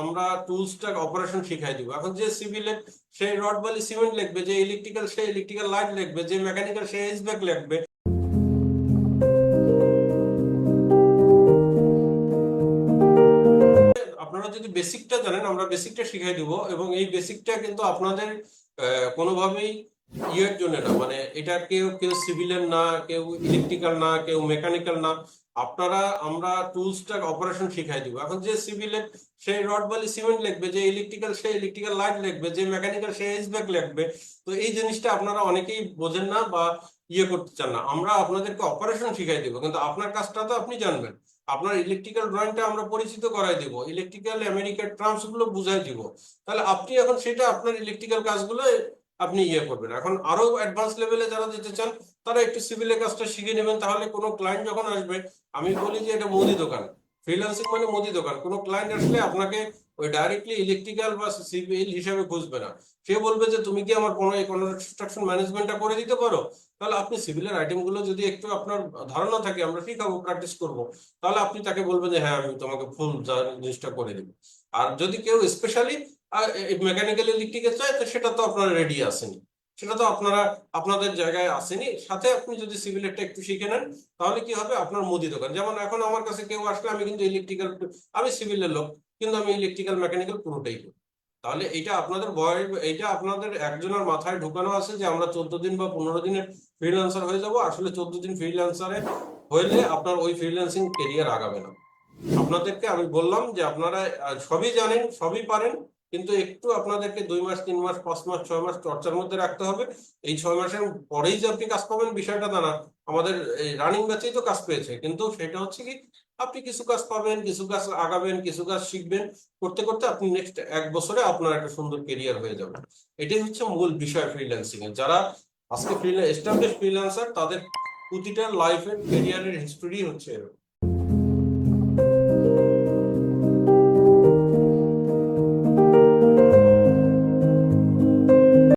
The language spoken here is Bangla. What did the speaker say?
আমরা টুলসটা অপারেশন শিখাই দিব। এখন যে সিভিলে সেই রড বালি সিমেন্ট লিখবে, যে ইলেকট্রিক্যাল সে ইলেকট্রিক্যাল লাইট লিখবে, যে মেকানিক্যাল সে এইচব্যাক লিখবে। আপনারা যদি বেসিকটা জানেন, আমরা বেসিকটা শিখাই দিব এবং এই বেসিকটা কিন্তু আপনাদের কোনোভাবেই ইয়ের জন্য না মানে এটা কেউ কেউ সিভিলের না, কেউ ইলেকট্রিক্যাল না, কেউ মেকানিক্যাল না। আপনারা, আমরা টুলসটা অপারেশন শিখাই দিব। এখন যে সিভিলের সেই রড বালি সিমেন্ট লিখবে, যে ইলেকট্রিক্যাল সে ইলেকট্রিক্যাল লাইট লিখবে, যে মেকানিক্যাল সে এইচব্যাক লিখবে, তো এই জিনিসটা আপনারা অনেকেই বোঝেন না বা ইয়ে করতে চান না। আমরা আপনাদেরকে অপারেশন শিখাই দিব, কিন্তু আপনার কাজটা তো আপনি জানবেন। আপনার ইলেকট্রিক্যাল ড্রয়িংটা আমরা পরিচিত করাই দিব ইলেকট্রিক্যাল আমেরিকার টার্মসগুলো বুঝাই দিব। তাহলে আপনি এখন সেটা আপনার ইলেকট্রিক্যাল কাজগুলো আপনি ইয়ে করবেন। এখন আরও অ্যাডভান্স লেভেলে যারা যেতে চান, তারা একটু সিভিলের কাজটা শিখে নেবেন। তাহলে কোনো ক্লায়েন্ট যখন আসবে, আমি বলি যে এটা মুদি দোকান। ফ্রিল্যান্সিং মানে মুদি দোকান। কোনো ক্লায়েন্ট আসলে আপনাকে ওই ডাইরেক্টলি ইলেকট্রিক্যাল বা সিভিল হিসাবে খুঁজবে না। সে বলবে যে, তুমি কি আমার কোনো কনস্ট্রাকশন ম্যানেজমেন্টটা করে দিতে পারো? তাহলে আপনি সিভিলের আইটেমগুলো যদি একটু আপনার ধারণা থাকে, আমরা শিখাবো প্র্যাকটিস করব। তাহলে আপনি তাকে বলবেন যে হ্যাঁ আমি তোমাকে ফুল জিনিসটা করে দিব। আর যদি কেউ স্পেশালি মেকানিক্যাল ইলেকট্রিকে চায়, তো সেটা তো আপনার রেডি আসেনি। সেটা তো আপনারা, আপনাদের জায়গায় আসেনি। সাথে আপনি যদি সিভিলেরটা একটু শিখে নেন, তাহলে কি হবে? আপনার মুদি দোকান। যেমন এখন আমার কাছে কেউ আসলে আমি কিন্তু ইলেকট্রিক্যাল আমি সিভিলের লোক। কিন্তু আমি ইলেকট্রিক্যাল মেকানিক্যাল পুরোটাই করি। তাহলে এটা আপনাদের ভয় এইটা আপনাদের একজনের মাথায় ঢুকানো আছে যে আমরা চোদ্দ দিন বা পনেরো দিনের ফ্রিল্যান্সার হয়ে যাব। আসলে চোদ্দ দিন ফ্রিল্যান্সারে হইলে আপনার ওই ফ্রিল্যান্সিং কেরিয়ার আগাবে না। আপনাদেরকে আমি বললাম যে আপনারা সবই জানেন, সবই পারেন, কিন্তু একটু আপনাদেরকে দুই মাস, তিন মাস, পাঁচ মাস, ছয় মাস চর্চার মধ্যে রাখতে হবে। এই ছয় মাসের পরেই যে আপনি কাজ পাবেন, বিষয়টা না। আমাদের রানিং ব্যাচেই তো কাজ পেয়েছে, কিন্তু সেটা হচ্ছে কি আপনি কিছু কাজ পাবেন কিছু কাজ আগাবেন, কিছু কাজ শিখবেন। করতে করতে আপনি নেক্সট এক বছরে আপনার একটা সুন্দর কেরিয়ার হয়ে যাবে। এটাই হচ্ছে মূল বিষয় ফ্রিল্যান্সিং এর। যারা আজকে এস্টাবলিশ ফ্রিল্যান্সার তাদের প্রতিটা লাইফের কেরিয়ারের হিস্টোরি হচ্ছে এরকম।